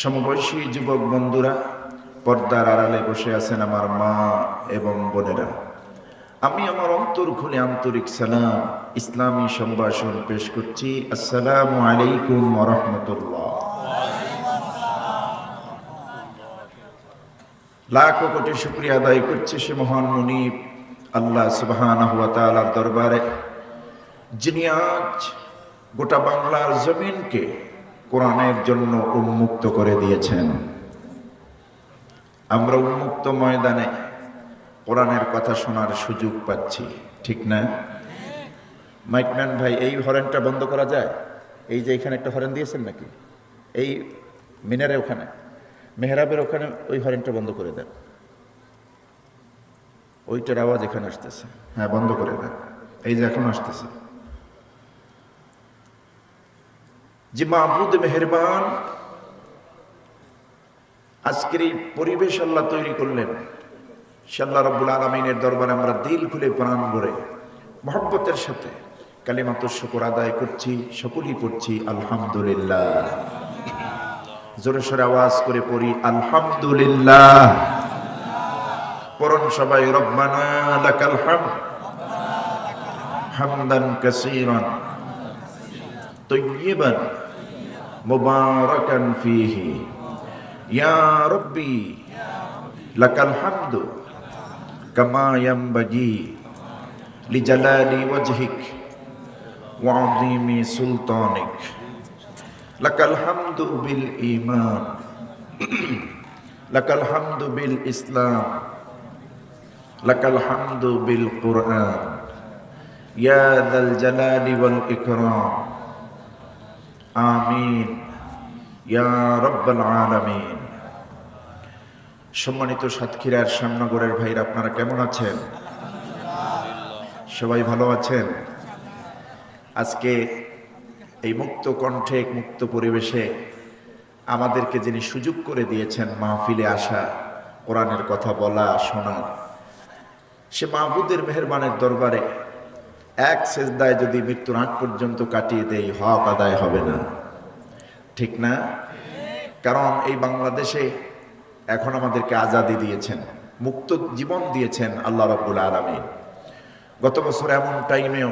সমবয়সী যুবক বন্ধুরা, পর্দার আড়ালে বসে আছেন আমার মা এবং বোনেরা। আমি আমার অন্তর খুলে আন্তরিক সালাম, ইসলামী সম্ভাষণ পেশ করছি। আসসালামু আলাইকুম রহমতুল্লাহ। লাখো কোটি শুক্রিয়া আদায় করছে সে মহান মুনিব, আল্লাহ তাআলার দরবারে, যিনি আজ গোটা বাংলার জমিনকে কোরআনের জন্য উন্মুক্ত করে দিয়েছেন। আমরা উন্মুক্ত ময়দানে কোরআনের কথা শোনার সুযোগ পাচ্ছি, ঠিক না? মাইকম্যান ভাই, এই হরেনটা বন্ধ করা যায়? এই যে এখানে একটা হরেন দিয়েছেন নাকি? এই মিনারে ওখানে, মেহরাবের ওখানে ওই হরেনটা বন্ধ করে দেন। ওইটার আওয়াজ এখানে আসতেছে। হ্যাঁ বন্ধ করে দেন। এই যে এখন আসতেছে। যে মাহবুদ মেহরবান আজকের এই পরিবেশ আল্লাহ তৈরি করলেন। সে রব্বুল আলমিনের দরবারে আমরা দিল খুলে প্রাণ ভরে মহব্বতের সাথে কালিমাত শুকর আদায় করছি, সকলই পড়ছি, আলহামদুলিল্লাহ। জোরে সোরে আওয়াজ করে পড়ি, আলহামদুলিল্লাহ। পরন সবাই, রব্বানা হামদান কাসীরান। মুবারাকান ফিহি। ইয়া রব্বি, লাকাল হামদু কামা ইয়ামবাগি লিজালালি ওয়াজহিক ওয়া আযীমি সুলতানিক। লাকাল হামদু বিল ঈমান, লাকাল হামদু বিল ইসলাম, লাকাল হামদু বিল কুরআন। ইয়া যাল জালালি ওয়াল ইকরাম। আমিন। ইয়া রব্বাল আলামিন। সম্মানিত সাতক্ষীরার শ্যামনগরের ভাইরা, আপনারা কেমন আছেন? সবাই ভালো আছেন? আজকে এই মুক্ত কণ্ঠে মুক্ত পরিবেশে আমাদেরকে যিনি সুযোগ করে দিয়েছেন মাহফিলে আসা, কোরআনের কথা বলা শোনার সে মাহবুদের মেহরবানের দরবারে এক সেজদায় যদি মৃত্যুর আগ পর্যন্ত কাটিয়ে দেই, হক আদায় হবে না। ঠিক না? কারণ এই বাংলাদেশে এখন আমাদেরকে আজাদি দিয়েছেন, মুক্ত জীবন দিয়েছেন আল্লাহ রব্বুল আলমী গত বছর এমন টাইমেও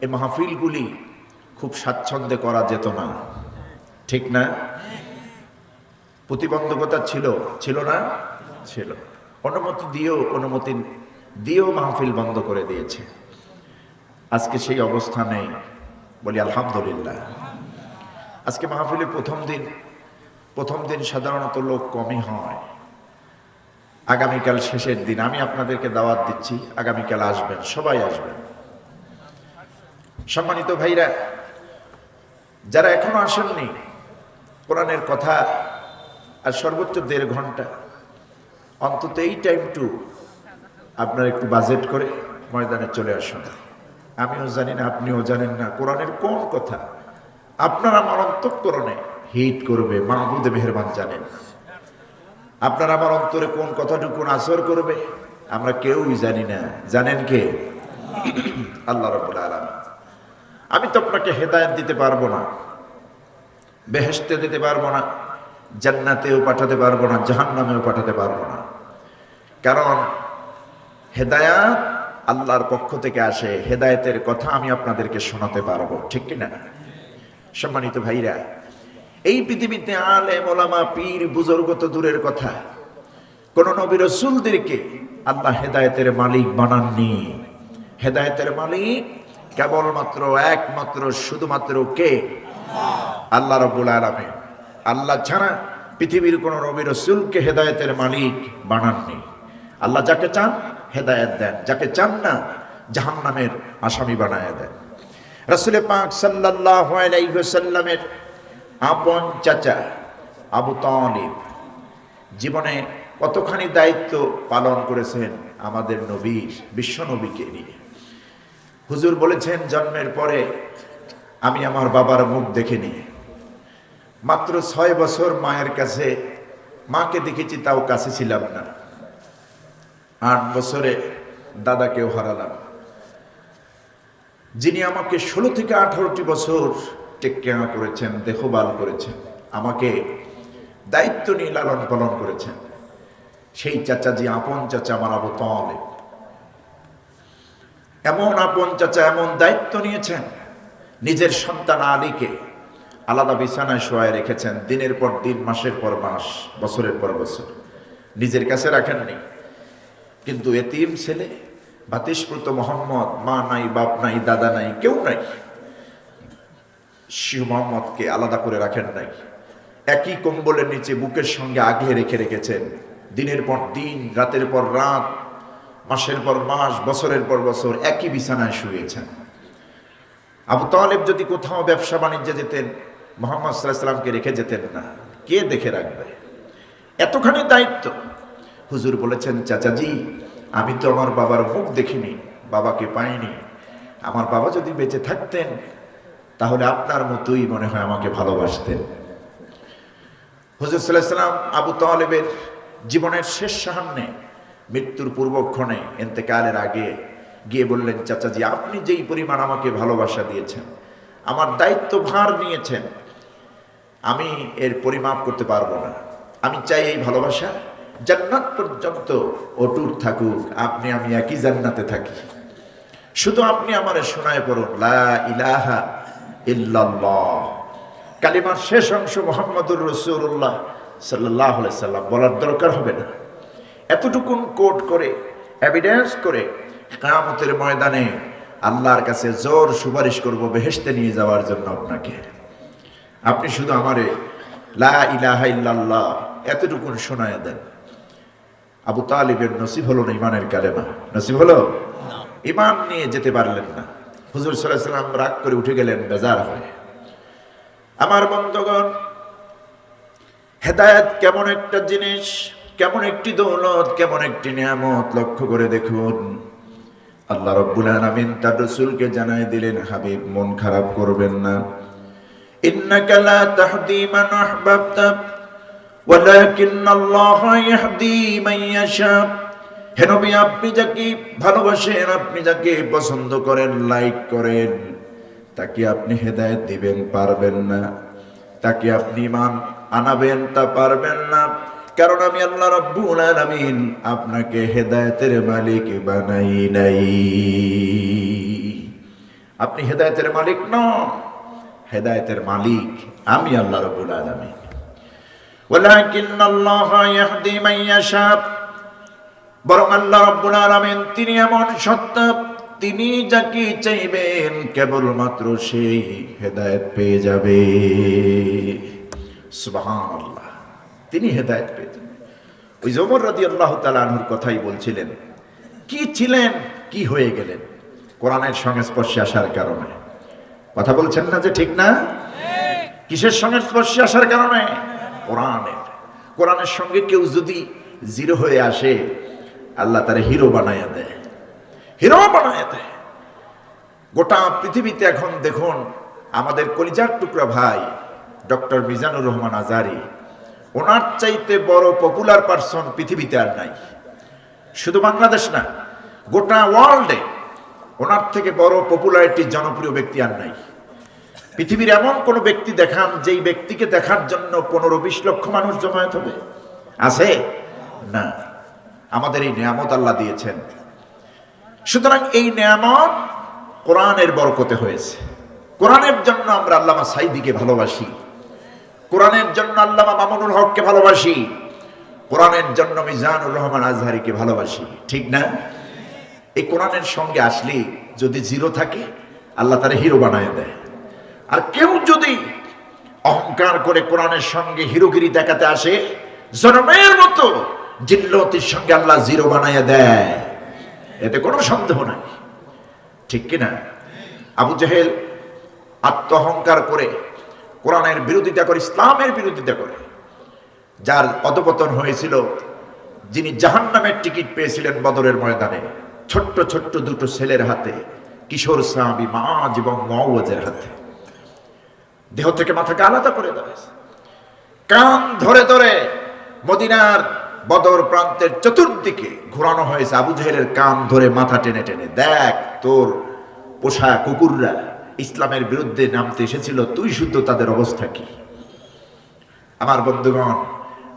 এই মাহফিলগুলি খুব স্বাচ্ছন্দ্যে করা যেত না। ঠিক না? প্রতিবন্ধকতা ছিল ছিল না? ছিল। অনুমতি দিয়েও অনুমতি দিয়েও মাহফিল বন্ধ করে দিয়েছে। আজকে সেই অবস্থা নেই। বলি, আলহামদুলিল্লাহ। আজকে মাহফিলের প্রথম দিন প্রথম দিন সাধারণত লোক কমই হয়। আগামীকাল শেষের দিন, আমি আপনাদেরকে দাওয়াত দিচ্ছি, আগামীকাল আসবেন, সবাই আসবেন। সম্মানিত ভাইরা, যারা এখনও আসেননি, কোরআনের কথা আর সর্বোচ্চ দেড় ঘণ্টা, অন্তত এই টাইমটু আপনারা একটু বাজেট করে ময়দানে চলে আসুন। আমিও জানি না, আপনিও জানেন না, কোরআনের কোন কথা? আপনার আমার অন্তঃকরণে হিট করবে মাহবুদে মেহরবান জানেন। আপনার আমার অন্তরে কোন কথাটুকুন আসর করবে? আমরা কেউই জানি না। জানেন কে? আল্লাহ রবুল আলম আমি তো আপনাকে হেদায়ত দিতে পারব না বেহেস্তে দিতে পারব না, জান্নাতেও পাঠাতে পারব না, জাহান্নামেও পাঠাতে পারব না। কারণ হেদায়াত আল্লাহর পক্ষ থেকে আসে, হেদায়তের কথা আমি আপনাদেরকে শোনাতে পারব। ঠিক কিনা? সম্মানিত ভাইরা, এই পৃথিবীতে আলে মোলামা পীর, বুজুর্গ তো দূরের কথা। কোন নবী রসুলদেরকে আল্লাহ হেদায়তের মালিক বানাননি। হেদায়েতের মালিক কেবলমাত্র, একমাত্র, শুধুমাত্র কে? আল্লাহ রবুল আলমে আল্লাহ ছাড়া পৃথিবীর কোন নবী রসুলকে হেদায়েতের মালিক বানাননি। আল্লাহ যাকে চান হেদায়ত দেন, যাকে চান না জাহান নামের আসামি বানায় দেন। রসুলে পাক সাল্লামের আপন চাচা আবু তালিব জীবনে কতখানি দায়িত্ব পালন করেছেন আমাদের নবীর, বিশ্ব নবীকে নিয়ে। হুজুর বলেছেন, জন্মের পরে আমি আমার বাবার মুখ দেখে দেখিনি। মাত্র ছয় বছর মায়ের কাছে, মাকে দেখেছি, তাও কাছে ছিলাম না। আট বছরে দাদাকেও হারালাম। যিনি আমাকে ষোলো থেকে আঠারোটি বছর টেক্কেয়া করেছেন দেহবাল করেছেন, আমাকে দায়িত্ব নিয়ে লালন পালন করেছেন, সেই চাচা যে আপন চাচা আমার আবু এমন আপন চাচা, এমন দায়িত্ব নিয়েছেন, নিজের সন্তান আলীকে আলাদা বিছানায় শোয়ায় রেখেছেন, দিনের পর দিন, মাসের পর মাস, বছরের পর বছর। নিজের কাছে রাখেননি। কিন্তু এতিম ছেলে ভাতিস্প্রত মোহাম্মদ, মা নাই, বাপ নাই, দাদা নাই, কেউ নাই। শিশু মোহাম্মদকে আলাদা করে রাখেন নাই। একই কম্বলের নিচে বুকের সঙ্গে আগলে রেখে রেখেছেন। দিনের পর দিন, রাতের পর রাত, মাসের পর মাস, বছরের পর বছর একই বিছানায় শুয়েছেন। আবু তালেব যদি কোথাও ব্যবসা বাণিজ্যে যেতেন, মোহাম্মদ সাল্লাহামকে রেখে যেতেন না। কে দেখে রাখবে? এতখানি দায়িত্ব। হুজুর বলেছেন, চাচাজি, আমি তো আমার বাবার মুখ দেখিনি, বাবাকে পাইনি। আমার বাবা যদি বেঁচে থাকতেন, তাহলে আপনার মতোই মনে হয় আমাকে ভালোবাসতেন। হুজুর সাল্লাহ সাল্লাম আবু তালেবের জীবনের শেষ সামনে মৃত্যুর পূর্বক্ষণে এতেকালের আগে গিয়ে বললেন, চাচাজি, আপনি যেই পরিমাণ আমাকে ভালোবাসা দিয়েছেন, আমার দায়িত্ব ভার নিয়েছেন, আমি এর পরিমাপ করতে পারব না। আমি চাই এই ভালোবাসা জান্নাত পর্যন্ত অটুট থাকুক, আপনি, আমি একই জান্নাতে থাকি। শুধু আপনি আমার শোনায় পড়ুন, লা ইলাহা ইল্লাল্লাহ। কালিমার শেষ অংশ মোহাম্মদুর রসুল্লাহ সাল্লাহ সাল্লাম, বলার দরকার হবে না। এতটুকুন কোট করে এভিডেন্স করে কামতের ময়দানে আল্লাহর কাছে জোর সুপারিশ করব, বেহেশতে নিয়ে যাওয়ার জন্য আপনাকে। আপনি শুধু আমারে লা ইলাহা ইল্লাল্লাহ এতটুকুন শোনায় দেন। আবু তালিবের নসিব হলো না ইমানের কালেমা। নসিব হলো? ইমান নিয়ে যেতে পারলেন না। হুজুর সাল্লাম রাগ করে উঠে গেলেন বেজার হয়ে। আমার বন্ধগণ হেদায়ত কেমন একটা জিনিস কেমন একটি দৌলত কেমন একটি নিয়ামত লক্ষ্য করে দেখুন। আল্লাহ রব্বুল আলামিন তার রসুলকে জানাই দিলেন হাবিব মন খারাপ করবেন না। ইন্নাকা লা তাহদি মান আহবাবতা। ওয়ালাকিন আল্লাহ ইয়াহদি মান ইয়াশা। হে নবী, আপনি যাকে ভালোবাসেন, আপনি যাকে পছন্দ করেন, লাইক করেন। তাকে আপনি হেদায়েত দিবেন, পারবেন না। তাকে আপনি মান আনাবেন, তা পারবেন না। কারণ আমি আল্লাহ রাব্বুল আলামিন আপনাকে হেদায়েতের মালিক বানাই নাই। আপনি হেদায়েতের মালিক নন, হেদায়েতের মালিক আমি আল্লাহ রাব্বুল আলামিন। ওয়ালাকিন আল্লাহ ইয়াহদি মান ইয়াশা। বরং আল্লাহ রাব্বুল আলামিন তিনি এমন সত্তা তিনি যাকে চাইবেন কেবলমাত্র সেই হেদায়েত পেয়ে যাবে। সুবহানাল্লাহ, তিনি হেদায়েত পেয়ে যাবেন। ওই জমর রাদি আল্লাহ তালাহুর কথাই বলছিলেন, কি ছিলেন, কি হয়ে গেলেন? কোরআনের সংস্পর্শে আসার কারণে। কথা বলছেন না যে ঠিক না? কিসের সংস্পর্শে আসার কারণে? কোরআনের। কোরআনের সঙ্গে কেউ যদি জিরো হয়ে আসে, আল্লাহ তারা হিরো বানাইয়া দেয়। হিরো বানাইয়া দেয়। গোটা পৃথিবীতে এখন দেখুন, আমাদের কলিজার টুকরা ভাই, ডক্টর মিজানুর রহমান আজারি, ওনার চাইতে বড় পপুলার পারসন পৃথিবীতে আর নাই। শুধু বাংলাদেশ না, গোটা ওয়ার্ল্ডে ওনার থেকে বড় পপুলারিটি জনপ্রিয় ব্যক্তি আর নাই। পৃথিবীর এমন কোন ব্যক্তি দেখান যেই ব্যক্তিকে দেখার জন্য পনেরো বিশ লক্ষ মানুষ জমায়েত হবে? আছে? না। আমাদের এই নিয়ামত আল্লাহ দিয়েছেন। সুতরাং এই নিয়ামত কোরআনের বরকতে হয়েছে। কোরআনের জন্য আমরা আল্লামা সাইদিকে ভালোবাসি। কোরআনের জন্য আল্লামা মামুনুল হককে ভালোবাসি। কোরআনের জন্য মিজানুর রহমান আজহারিকে ভালোবাসি। ঠিক না? এই কোরআনের সঙ্গে আসলে যদি জিরো থাকে, আল্লাহ তারা হিরো বানায় দেয়। আর কেউ যদি অহংকার করে কোরআনের সঙ্গে হিরোগিরি দেখাতে আসে, জনমের মতো জিল্লতির সঙ্গে আল্লাহ জিরো বানাইয়া দেয়, এতে কোনো সন্দেহ নাই। ঠিক কিনা? আবু জাহেল আত্মহংকার করে কোরআনের বিরোধিতা করে, ইসলামের বিরোধিতা করে, যার অধপতন হয়েছিল যিনি জাহান্নামের টিকিট পেয়েছিলেন বদরের ময়দানে, ছোট্ট ছোট্ট দুটো ছেলের হাতে, কিশোর সাহাবি মাজ এবং মওয়াজের হাতে। দেহ থেকে মাথাকে আলাদা করে দেয় কান ধরে ধরে মদিনার বদর প্রান্তের চতুর্দিকে ঘোরানো হয়েছে আবু জাহেলের কান ধরে মাথা টেনে টেনে। দেখ তোর পোষা কুকুররা ইসলামের বিরুদ্ধে নামতে এসেছিল, তুই শুদ্ধ তাদের অবস্থা কি? আমার বন্ধুগণ,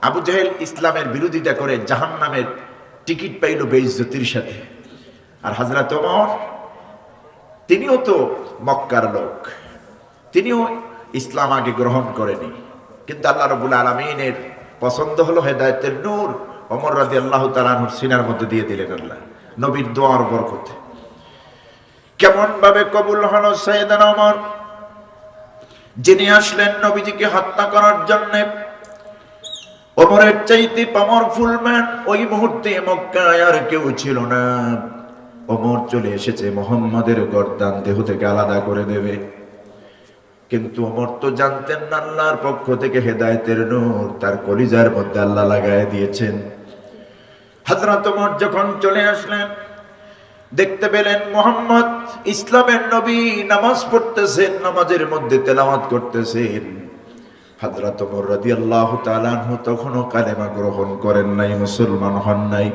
আবু জাহেল ইসলামের বিরোধিতা করে জাহান নামের টিকিট পাইল বেইজ্জতির সাথে। আর হাজরা তোমার তিনিও তো মক্কার লোক। তিনিও ইসলাম আগে গ্রহণ করেনি। কিন্তু আল্লাহ রবুল আলমিনের পছন্দ হলো হেদায়তের নূর। অমর রাজি আল্লাহ তালাহুর সিনার মধ্যে দিয়ে দিলেন আল্লাহ, নবীর দোয়ার বরকতে। কেমন ভাবে কবুল হলো সৈয়দান অমর যিনি আসলেন নবীজিকে হত্যা করার জন্যে। ওমরের চাইতে পাওয়ারফুল ম্যান ওই মুহূর্তে মক্কায় আর কেউ ছিল না। ওমর চলে এসেছে মোহাম্মদের গর্দান দেহ থেকে আলাদা করে দেবে। কিন্তু ওমর তো জানতেন না আল্লাহর পক্ষ থেকে হেদায়েতের নূর, তার কলিজার মধ্যে আল্লাহ লাগায় দিয়েছেন। হযরত ওমর যখন চলে আসলেন, দেখতে পেলেন মোহাম্মদ ইসলামের নবী নামাজ পড়তেছেন, নামাজের মধ্যে তেলাওয়াত করতেছেন। হযরত ওমর রাদিয়াল্লাহু তাআলা তখনও কালেমা গ্রহণ করেন নাই, মুসলমান হন নাই।